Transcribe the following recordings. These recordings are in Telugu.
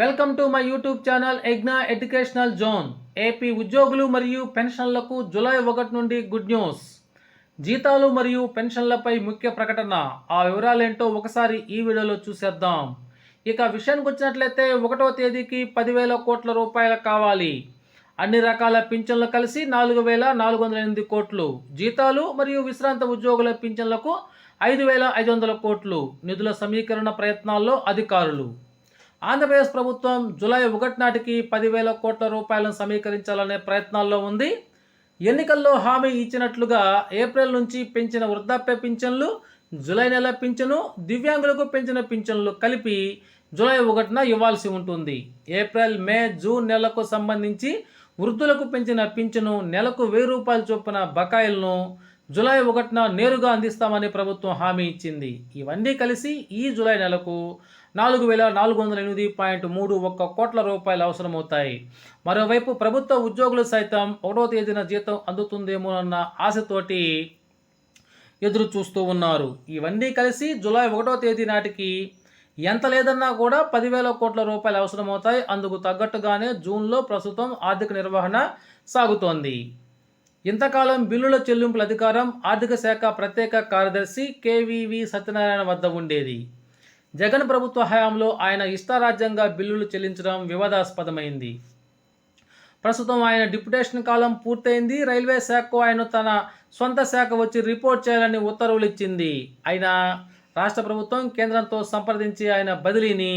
Welcome to my YouTube channel ఎగ్నా educational zone. AP ఉద్యోగులు మరియు పెన్షన్లకు జూలై ఒకటి నుండి గుడ్ న్యూస్. జీతాలు మరియు పెన్షన్లపై ముఖ్య ప్రకటన. ఆ వివరాలేంటో ఒకసారి ఈ వీడియోలో చూసేద్దాం. ఇక విషయానికి వచ్చినట్లయితే ఒకటో తేదీకి పదివేల కోట్ల రూపాయలు కావాలి. అన్ని రకాల పింఛన్లు కలిసి నాలుగు వేల నాలుగు వందల ఎనిమిది కోట్లు. జీతాలు మరియు విశ్రాంత ఉద్యోగుల పింఛన్లకు ఐదు వేల ఐదు వందల కోట్లు. నిధుల సమీకరణ ప్రయత్నాల్లో అధికారులు. ఆంధ్రప్రదేశ్ ప్రభుత్వం జూలై ఒకటి నాటికి పదివేల కోట్ల రూపాయలను సమీకరించాలనే ప్రయత్నాల్లో ఉంది. ఎన్నికల్లో హామీ ఇచ్చినట్లుగా ఏప్రిల్ నుంచి పెంచిన వృద్ధాప్య పింఛన్లు జూలై నెల పింఛను దివ్యాంగులకు పెంచిన పింఛన్లు కలిపి జూలై ఒకటిన ఇవ్వాల్సి ఉంటుంది. ఏప్రిల్ మే జూన్ నెలకు సంబంధించి వృద్ధులకు పెంచిన పింఛను నెలకు వెయ్యి రూపాయల చొప్పున బకాయిలను జూలై ఒకటిన నేరుగా అందిస్తామని ప్రభుత్వం హామీ ఇచ్చింది. ఇవన్నీ కలిసి ఈ జూలై నెలకు నాలుగు వేల నాలుగు వందల ఎనిమిది పాయింట్ మూడు ఒక్క కోట్ల రూపాయలు అవసరమవుతాయి. మరోవైపు ప్రభుత్వ ఉద్యోగులు సైతం ఒకటో తేదీన జీతం అందుతుందేమోనన్న ఆశతోటి ఎదురు చూస్తూ ఉన్నారు. ఇవన్నీ కలిసి జూలై ఒకటో తేదీ నాటికి ఎంత లేదన్నా కూడా పదివేల కోట్ల రూపాయలు అవసరమవుతాయి. అందుకు తగ్గట్టుగానే జూన్లో ప్రస్తుతం ఆర్థిక నిర్వహణ సాగుతోంది. ఇంతకాలం బిల్లుల చెల్లింపుల అధికారం ఆర్థిక శాఖ ప్రత్యేక కార్యదర్శి కేవీవి సత్యనారాయణ వద్ద ఉండేది. జగన్ ప్రభుత్వ హయాంలో ఆయన ఇష్టారాజ్యంగా బిల్లులు చెల్లించడం వివాదాస్పదమైంది. ప్రస్తుతం ఆయన డిప్యుటేషన్ కాలం పూర్తయింది. రైల్వే శాఖకు ఆయన తన సొంత శాఖ వచ్చి రిపోర్ట్ చేయాలని ఉత్తర్వులు ఇచ్చింది. అయినా రాష్ట్ర ప్రభుత్వం కేంద్రంతో సంప్రదించి ఆయన బదిలీని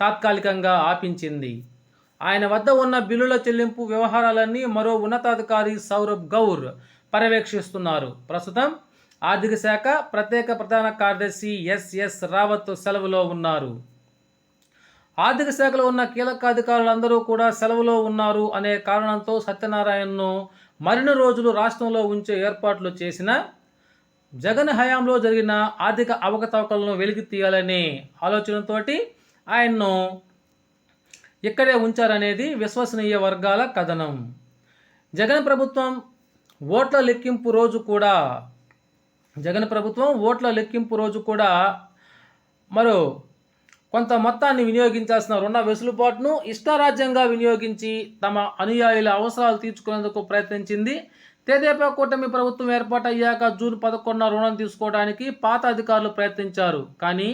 తాత్కాలికంగా ఆపించింది. ఆయన వద్ద ఉన్న బిల్లుల చెల్లింపు వ్యవహారాలన్నీ మరో ఉన్నతాధికారి సౌరభ్ గౌర్ పర్యవేక్షిస్తున్నారు. ప్రస్తుతం ఆర్థిక శాఖ ప్రత్యేక ప్రధాన కార్యదర్శి ఎస్ఎస్ రావత్ సెలవులో ఉన్నారు. ఆర్థిక శాఖలో ఉన్న కీలక అధికారులందరూ కూడా సెలవులో ఉన్నారు అనే కారణంతో సత్యనారాయణను మరిన్ని రోజులు రాష్ట్రంలో ఉంచే ఏర్పాట్లు చేసిన జగన్ హయాంలో జరిగిన ఆర్థిక అవకతవకలను వెలికి తీయాలనే ఆలోచనతోటి ఆయన్ను ఇక్కడే ఉంచారనేది విశ్వసనీయ వర్గాల కథనం. జగన్ ప్రభుత్వం ఓట్ల లెక్కింపు రోజు కూడా జగన్ ప్రభుత్వం ఓట్ల లెక్కింపు రోజు కూడా మరో కొంత మొత్తాన్ని వినియోగించాల్సిన రుణ వెసులుబాటును ఇష్టారాజ్యంగా వినియోగించి తమ అనుయాయుల అవసరాలు తీర్చుకునేందుకు ప్రయత్నించింది తెదేపా కూటమి ప్రభుత్వం ఏర్పాటయ్యాక జూన్ పదకొండున రుణం తీసుకోవడానికి పాత అధికారులు ప్రయత్నించారు. కానీ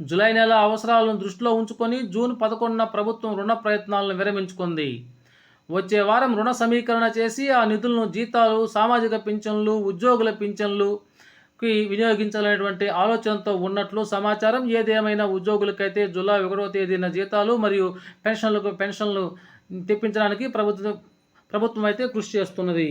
జూలై నెల అవసరాలను దృష్టిలో ఉంచుకొని జూన్ పదకొండున ప్రభుత్వం రుణ ప్రయత్నాలను విరమించుకుంది. వచ్చే వారం రుణ సమీకరణ చేసి ఆ నిధులను జీతాలు సామాజిక పింఛన్లు ఉద్యోగుల పింఛన్లుకి వినియోగించాలనేటువంటి ఆలోచనతో ఉన్నట్లు సమాచారం. ఏదేమైనా ఉద్యోగులకైతే జూలై ఒకటో తేదీన జీతాలు మరియు పెన్షన్లకు పెన్షన్లు తెప్పించడానికి ప్రభుత్వం ప్రభుత్వం అయితే కృషి చేస్తున్నది.